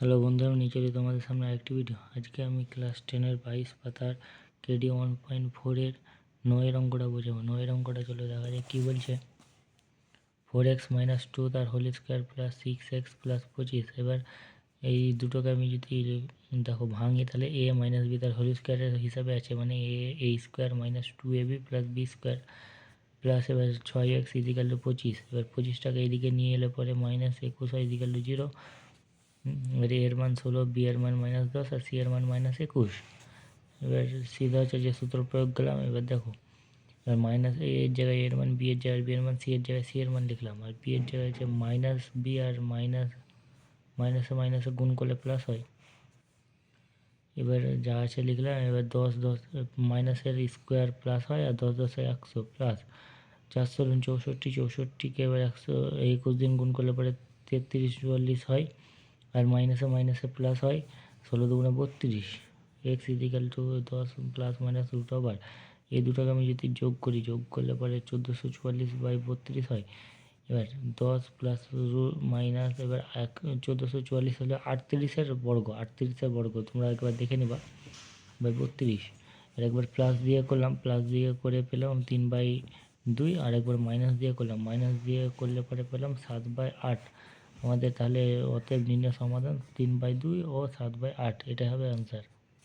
Hello বন্ধুরা আমি নিচে তোমাদের সামনে আরেকটি ভিডিও আজকে আমি ক্লাস টেনের বাইশ পাতার কেডি ওয়ান পয়েন্ট ফোরের নয়ের অঙ্কটা বোঝাবো। নয়ের অঙ্কটা চলে দেখা যায় কী বলছে। ফোর এক্স মাইনাস টু তার whole square plus six X plus পঁচিশ। এবার এই দুটোকে আমি যদি দেখো ভাঙি, তাহলে এ মাইনাস বি তার হোল স্কোয়ারের হিসাবে আছে। মানে A A square minus two A B plus B square plus এবার ছয় এক্স ইজিক্যাল টু পঁচিশ। এবার পঁচিশটাকে এইদিকে নিয়ে এলে পরে মাইনাস একুশ হয় ইজিক্যাল টু জিরো এবার এর মান ষোলো বি এর মান মাইনাস দশ আর সি এর মান মাইনাস একুশ এবার সিধা হচ্ছে যে সূত্র প্রয়োগ করলাম এবার দেখো এবার মাইনাস এর জায়গায় এর মান বি এর জায়গায় বি এর মান সি এর জায়গায় সি এর মান লিখলাম আর বি এর জায়গায় হচ্ছে মাইনাস বি আর মাইনাস মাইনাসে মাইনাসে গুণ করলে প্লাস হয় এবার যা আছে লিখলাম এবার দশ দশ মাইনাসের স্কোয়ার প্লাস হয় আর দশ দশে একশো প্লাস চারশো চৌষট্টি চৌষট্টিকে এবার একশো একুশ দিন গুণ করলে পরে তেত্রিশ চুয়াল্লিশ হয় আর মাইনাসে মাইনাসে প্লাস হয়, ষোলো দুগুণে বত্রিশ। এক্স ইজিক্যাল টু দশ প্লাস মাইনাস রুট ওভার এই দুটোকে আমি যদি যোগ করি, যোগ করলে পরে চোদ্দোশো চুয়াল্লিশ বাই বত্রিশ হয়। এবার দশ প্লাস মাইনাস এবার এক, চোদ্দোশো চুয়াল্লিশ হলে আটত্রিশের বর্গ আটত্রিশের বর্গ, তোমরা একবার দেখে নিবা। বাই বত্রিশ। আর একবার প্লাস দিয়ে করলাম প্লাস দিয়ে করে পেলাম তিন বাই দুই, আর একবার মাইনাস দিয়ে করলাম। মাইনাস দিয়ে করলে পরে পেলাম সাত বাই আট। আমাদের তাহলে অতএব নির্ণয় সমাধান তিন বাই দুই ও সাত বাই আট এটা হবে অ্যান্সার